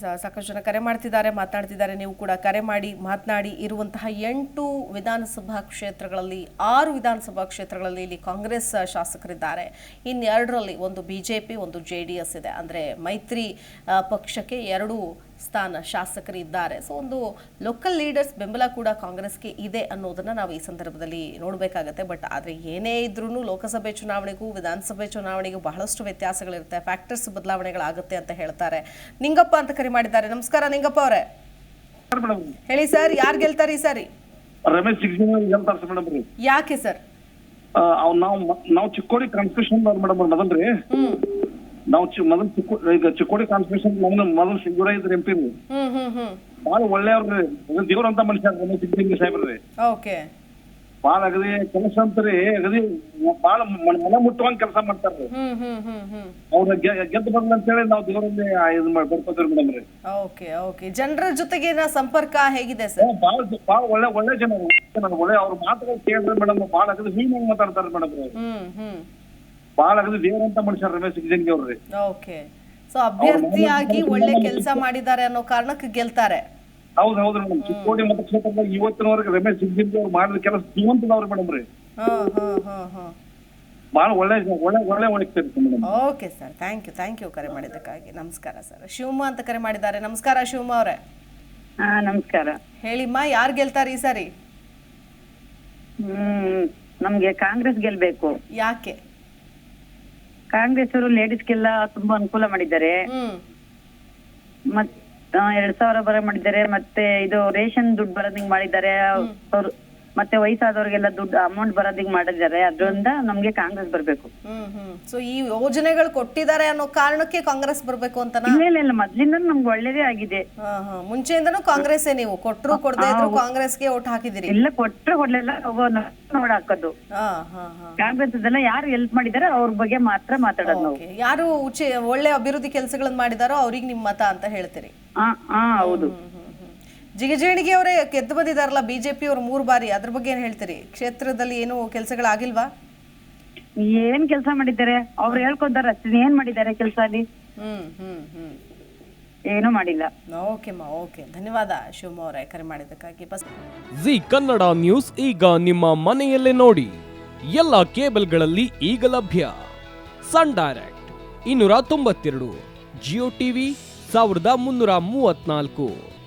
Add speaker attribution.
Speaker 1: ಸಾಕಷ್ಟು ಜನ ಕರೆ ಮಾಡ್ತಿದ್ದಾರೆ ಮಾತನಾಡ್ತಿದ್ದಾರೆ ನೀವು ಕೂಡ ಕರೆ ಮಾಡಿ, ಮಾತನಾಡಿ ಇರುವಂತಹ ಎಂಟು ವಿಧಾನಸಭಾ ಕ್ಷೇತ್ರಗಳಲ್ಲಿ, ಆರು ವಿಧಾನಸಭಾ ಕ್ಷೇತ್ರಗಳಲ್ಲಿ ಇಲ್ಲಿ ಕಾಂಗ್ರೆಸ್ ಶಾಸಕರಿದ್ದಾರೆ. ಇನ್ನೆರಡರಲ್ಲಿ ಒಂದು ಬಿಜೆಪಿ, ಒಂದು ಜೆ ಡಿ ಎಸ್ ಇದೆ. ಅಂದರೆ ಮೈತ್ರಿ ಪಕ್ಷಕ್ಕೆ ಎರಡು ಸ್ಥಾನ ಶಾಸಕರಿದ್ದಾರೆ ಸೊ ಒಂದು ಲೋಕಲ್ ಲೀಡರ್ಸ್ ಬೆಂಬಲ ಕೂಡ ಕಾಂಗ್ರೆಸ್ಗೆ ಇದೆ ಅನ್ನೋದನ್ನ ನಾವು ಈ ಸಂದರ್ಭದಲ್ಲಿ ನೋಡಬೇಕಾಗತ್ತೆ. ಬಟ್ ಆದರೆ ಏನೇ ಇದ್ರೂ ಲೋಕಸಭೆ ಚುನಾವಣೆಗೂ ವಿಧಾನಸಭೆ ಚುನಾವಣೆಗೂ ಬಹಳಷ್ಟು ವ್ಯತ್ಯಾಸಗಳಿರುತ್ತೆ. ಫ್ಯಾಕ್ಟರ್ಸ್ ಬದಲಾವಣೆಗಳಾಗುತ್ತೆ ಅಂತ ಹೇಳ್ತಾರೆ. ನಿಂಗಪ್ಪ ಅಂತ ಕರೆ ಮಾಡಿದ್ದಾರೆ. ನಮಸ್ಕಾರ ನಿಂಗಪ್ಪ ಅವರೇ. ಹೇಳಿ ಸರ್ ಯಾರು ಗೆಲ್ತಾರೆ ಈ ಸಾರಿ?
Speaker 2: ರಮೇಶ್
Speaker 1: ಯಾಕೆ ಸರ್
Speaker 2: ನಾವು ನಾವು ಚಿಕ್ಕೋಡಿ ಕಾನ್ಸ್ಟಿಟ್ಯೂಷನ್ ಮೇಡಮ್
Speaker 1: ಅದನ್ರಿ
Speaker 2: ನಾವು ಚಿ ಮೊದಲು ಚಿಕ್ಕೋ ಈಗ ಚಿಕ್ಕೋಡಿ ಕಾನ್ಸ್ಟಿಟ್ಯೂಷನ್ ಮೊದಲು ಮೊದಲು ಸಿಂಗೂರ ಇದ್ರ ಎಂ ಪಿ ರೀ ಭಾಳ ಒಳ್ಳೆಯವ್ರಿ ದೇವ್ರ ಅಂತ ಮನುಷ್ಯ ಸಿದ್ದಲಿಂಗ ಸಾಹೇಬ್ರಿ
Speaker 1: ಓಕೆ.
Speaker 2: ಭಾಳ ಅಗದಿ ಕೆಲಸ ಅಂತ್ರಿ ಅಗದಿ ಭಾಳ ಮನ ಮುಟ್ಟುವಂಗ ಕೆಲಸ ಮಾಡ್ತಾರ್ರಿ ಅವ್ರ ಗೆದ್ದು ಬರ್ಲಿ ಅಂತೇಳಿ ನಾವು ದೇವರಲ್ಲಿ ಇದು ಮಾಡಿ ಬರ್ಕೋತೀವಿ ಮೇಡಮ್ ರೀ
Speaker 1: ಓಕೆ ಓಕೆ. ಜನರ ಜೊತೆಗಿನ ಸಂಪರ್ಕ ಹೇಗಿದೆ ಸರ್?
Speaker 2: ಭಾಳ ಭಾಳ ಒಳ್ಳೆ ಒಳ್ಳೆ ಜನ ಜನ. ಒಳ್ಳೆ ಅವ್ರ ಮಾತುಗಳು ಕೇಳಿದ್ರೆ ಮೇಡಮ್ ಭಾಳ ಅಗದಿ ಹೀಗೆ ಮಾತಾಡ್ತಾರೆ ಮೇಡಮ್ ರೀ ದೇವರಂತ ಅಗದಿ ದೇವ್ರಂತ ಮನುಷ್ಯ ರಮೇಶ್ ಸಿಗ್ಸಿಂಗ್ ಅವ್ರಿ
Speaker 1: ಓಕೆ. ಸೊ ಅಭ್ಯರ್ಥಿಯಾಗಿ ಒಳ್ಳೆ ಕೆಲಸ ಮಾಡಿದ್ದಾರೆ ಅನ್ನೋ ಕಾರಣಕ್ಕೆ ಗೆಲ್ತಾರೆ.
Speaker 2: ಹೌದು ಹೌದು ಮೇಡಮ್ ಚಿಕ್ಕೋಡಿ ಮತಕ್ಷೇತ್ರದಾಗ ಇವತ್ತಿನವರೆಗೆ ರಮೇಶ್ ಸಿದ್ದಿರ್ಗಿ ಅವ್ರು ಮಾಡಿದ ಕೆಲಸ ಜೀವಂತದವ್ರು ಮೇಡಮ್ ರೀ.
Speaker 1: ಹಾ ಹಾ ಹಾ ಹಾ.
Speaker 2: ಭಾಳ ಒಳ್ಳೆ ಒಳ್ಳೆ ಒಳ್ಳೆ madam
Speaker 1: okay sir thank you thank you ಕರೆ ಮಾಡಿದ್ದಕ್ಕಾಗಿ. ನಮಸ್ಕಾರ ಸರ್. ಶಿವಮ್ಮ ಅಂತ ಕರೆ ಮಾಡಿದ್ದಾರೆ. ನಮಸ್ಕಾರ ಶಿವಮ್ಮ ಅವರೇ.
Speaker 3: ಹಾ ನಮಸ್ಕಾರ.
Speaker 1: ಹೇಳಿಮ್ಮ ಯಾರ್ ಗೆಲ್ತಾರೆ ಈ ಸಾರಿ?
Speaker 3: ಹ್ಮ್ ನಮ್ಗೆ ಕಾಂಗ್ರೆಸ್ ಗೆಲ್ಬೇಕು.
Speaker 1: ಯಾಕೆ?
Speaker 3: ಕಾಂಗ್ರೆಸ್ ಅವರು ಲೇಡೀಸ್ಗೆಲ್ಲ ತುಂಬಾ ಅನುಕೂಲ ಮಾಡಿದ್ದಾರೆ.
Speaker 1: ಹ್ಮ್.
Speaker 3: ಮತ್ ಆ, ಎರಡ್ ಸಾವಿರ ಬರ ಮಾಡಿದ್ದಾರೆ. ಮತ್ತೆ ಇದು ರೇಷನ್ ದುಡ್ಡು ಬರೋದಿಂಗ್ ಮಾಡಿದ್ದಾರೆ. ಅವ್ರು ಮತ್ತೆ ವಯಸ್ಸಾದವ್ರಿಗೆಲ್ಲ ದುಡ್ಡು ಅಮೌಂಟ್ ಬರೋದಿಂಗ್ ಮಾಡಿದ್ದಾರೆ. ಅದ್ರಿಂದ ನಮ್ಗೆ ಕಾಂಗ್ರೆಸ್ ಬರ್ಬೇಕು.
Speaker 1: ಹ್ಮ್ ಹ್ಮ್. ಸೊ ಈ ಯೋಜನೆಗಳು ಕೊಟ್ಟಿದ್ದಾರೆ ಅನ್ನೋ ಕಾರಣಕ್ಕೆ ಕಾಂಗ್ರೆಸ್ ಬರ್ಬೇಕು ಅಂತ
Speaker 3: ಇಲ್ಲ ಇಲ್ಲ ಇಲ್ಲ ಮೊದ್ಲಿಂದ ನಮ್ಗೆ ಒಳ್ಳೇದೇ ಆಗಿದೆ.
Speaker 1: ಮುಂಚೆಯಿಂದನು ಕಾಂಗ್ರೆಸ್ ಕಾಂಗ್ರೆಸ್ಸೇ ನೀವು? ಕೊಟ್ರು ಕೊಡದೇ ಇದ್ರು ಕಾಂಗ್ರೆಸ್ಗೆ ಓಟ್ ಹಾಕಿದಿರಿ.
Speaker 3: ಇಲ್ಲ ಕೊಟ್ರೆ ಕೊಡ್ಲಿಲ್ಲ. ನೋಡ್ ಹಾಕೋದು. ಕಾಂಗ್ರೆಸ್ ಯಾರು ಹೆಲ್ಪ್ ಮಾಡಿದಾರೆ ಅವ್ರ ಬಗ್ಗೆ ಮಾತ್ರ ಮಾತಾಡೋದು ನಾವು.
Speaker 1: ಯಾರು ಉಚೆ ಒಳ್ಳೆ ಅಭಿವೃದ್ಧಿ ಕೆಲಸಗಳನ್ನ ಮಾಡಿದಾರೋ ಅವ್ರಿಗೆ ನಿಮ್ಮ ಮತ ಅಂತ ಹೇಳ್ತೀರಿ.
Speaker 3: ಹಾ ಹೌದು.
Speaker 1: ಜಿಗಜೇಣಿಗೆ ಅವರೇ ಗೆದ್ದು ಬಂದಿದಾರಲ್ಲ ಬಿಜೆಪಿ ಅವರು ಮೂರು ಬಾರಿ. ಅದ್ರ ಬಗ್ಗೆ ಏನ್ ಹೇಳ್ತೀರಿ? ಕ್ಷೇತ್ರದಲ್ಲಿ ಏನು ಕೆಲಸಗಳಾಗಿಲ್ವಾ?
Speaker 3: ಏನ್ ಕೆಲಸ ಮಾಡಿದ್ದಾರೆ? ಅವ್ರು ಹೇಳ್ಕೊಂತಾರ ಅಷ್ಟೇ ಏನ್ ಮಾಡಿದ್ದಾರೆ ಕೆಲಸ ಅಲ್ಲಿ
Speaker 1: ಹ್ಮ್ ಹ್ಮ್ ಹ್ಮ್.
Speaker 3: ಏನೂ ಮಾಡಿಲ್ಲ.
Speaker 1: ಓಕೆಮ್ಮ ಓಕೆ. ಧನ್ಯವಾದ ಶಿವಮ್ಮ ಅವರೇ ಕರೆ ಮಾಡಿದ್ದಕ್ಕಾಗಿ. ಬಸ್
Speaker 4: ಜಿ ಕನ್ನಡ ನ್ಯೂಸ್ ಈಗ ನಿಮ್ಮ ಮನೆಯಲ್ಲೇ ನೋಡಿ. ಎಲ್ಲ ಕೇಬಲ್ಗಳಲ್ಲಿ ಈಗ ಲಭ್ಯ. ಸನ್ ಡೈರೆಕ್ಟ್ ಇನ್ನೂರ ತೊಂಬತ್ತೆರಡು ಜಿಯೋ ಟಿವಿ ಸಾವಿರದ ಮುನ್ನೂರ ಮೂವತ್ನಾಲ್ಕು